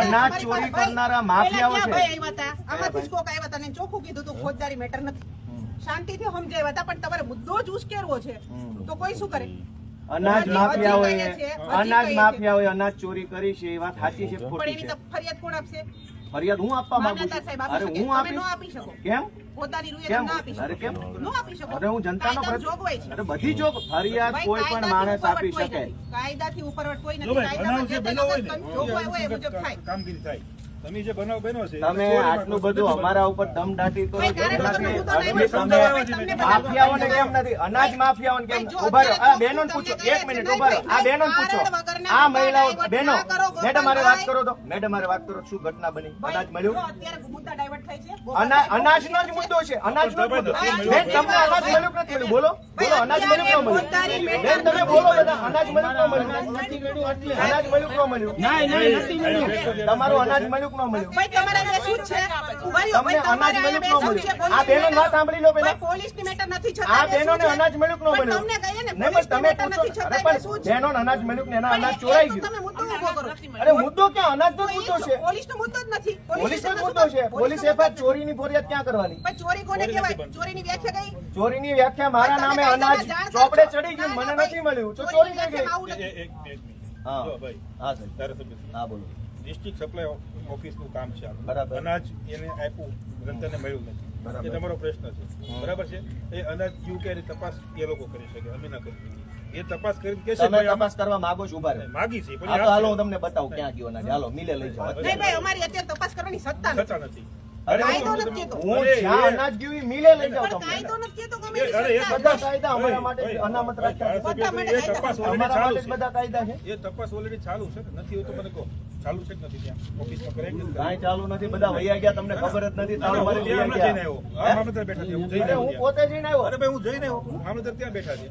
અનાજ ચોરી કરનારા માફિયાઓ છે. ભાઈ આવ્યા હતા? આમાંથી કોક આવ્યા હતા ને ચોખ્ખું કીધું હતું ફોજદારી મેટર નથી. શાંતિથી સમજાવ્યા હતા પણ તમારે મુદ્દો જ ઉશ્કેરવો છે. તો કોઈ શું કરે? અનાજ માફિયાઓએ અનાજ માફિયાઓએ અનાજ ચોરી કરી છે એ વાત સાચી છે ખોટી એની છે. તો ફરિયાદ કોણ આપશે? ફરિયાદ હું આપવા માંગુ છું? સાહેબ અરે હું આપી શકો. કેમ? પોતાની રૂએ તમે ના આપી શકો ન આપી શકો અરે હું જનતાનો જોગવાઈ છે. અરે બધી જોગ ફરિયાદ કોઈ પણ માણસ આપી શકે. કાયદાથી ઉપરવટ કોઈ નથી. કાયદામાં જે જે હોય જોગવાઈ હોય એ એ મુજબ થાય. કામગીરી થાય. તમે જે બનાવ બન્યો છે તમે આટલું બધું અમારા ઉપર દમ દાટી તમને માફિયાઓને કેમ નથી? અનાજ માફિયાઓને કેમ ઊભા રહો. આ બહેનોને પૂછો. એક મિનિટ ઊભા આ કારણ પૂછો. આ મહિલાઓ બેનો બહેનો મેડમ મારે વાત કરો તો. મેડમ મારે વાત કરો. શું ઘટના બની? અનાજ મળ્યું? અત્યારે મુદ્દા ડાયવર્ટ થાય છે અનાજનો જ મુદ્દો છે. અનાજનો જ મુદ્દો બેન તમને અનાજ મળ્યું નથી મળ્યું? બોલો. બોલો અનાજ મળ્યું કે ન મળ્યું? બેન તમે બોલો બધા અનાજ મળ્યું કે ન મળ્યું? અનાજ મળ્યું કે ન મળ્યું. તમારું અનાજ મળ્યું કે ન મળ્યું? ભાઈ તમારા જે શું છે તમને અનાજ મળ્યું કે ન મળ્યું? આ બેનો વાત સાંભળી લો પહેલા. પોલીસની મેટર નથી છતાં આ છે? અનાજ મળ્યું કે ન મળ્યું? તમને કહીએ ને, તમે પૂછો અરે પણ શું છે? અનાજ મળ્યું કે એના અનાજ ચોરાઈ ગયું. તમે મુદ્દો ઊભો કરો. અરે મુદ્દો ક્યાં? અનાજનો તો મુદ્દો છે. પોલીસનો મુદ્દો જ નથી. પોલીસનો મુદ્દો છે. પોલીસ એફઆઈઆર ચોરીની ફરિયાદ ક્યાં કરવાની? પણ ચોરી કોને કહેવાય? ચોરીની વ્યાખ્યા કઈ? ચોરીની વ્યાખ્યા મારા નામે અનાજ ચોપડે ચડી ગયું મને નથી મળ્યું. તો ચોરી થઈ ગઈ. હા. ભાઈ હા સાહેબ ધારાસભ્ય હા બોલો. ડિસ્ટ્રિક્ટ સપ્લાય ઓફિસનું કામ છે. બરાબર. અનાજ એને આપ્યું જનતાને મળ્યું નથી. એ તમારો પ્રશ્ન છે. બરાબર છે? એ અનાજ યુ કે તપાસ એ લોકો કરી શકે અમે ના કરી શકીએ. એ તપાસ કરી કે તમે તપાસ કરવા માંગો છો ઊભા રહો. માગી છે પણ હાલો હું તમને બતાવું ક્યાં ગયો અનાજ. હાલો મિલે લઈ જાઓ. નહીં ભાઈ અમારી અત્યારે તપાસ કરવાની સત્તા નથી. થતા નથી. અરે હું- નથી કહેતો. હું અરે, જ્યાં અનાજ ગયું મિલે લઈ જાઓ કાયદો નથી કહેતો બધા કાયદા અમારા માટે અનામત રાખ્યા છે. બધા કાયદા. છે. એ તપાસ ઓલરેડી ચાલુ છે નથી હોય તો મને કહો. ચાલુ છે કે નથી ત્યાં? ઓફિસમાં કરે કે નથી? ચાલુ નથી બધા વૈયા ગયા તમને ખબર જ નથી તાળું મારી વૈયા હમણાં જઈને આવ્યો. આ મામલતદાર બેઠા છે હું જઈને આવ્યો હું પોતે જઈને આવ્યો. અરે ભાઈ હું જઈને આવ્યો. મામલતદાર ત્યાં બેઠા છે.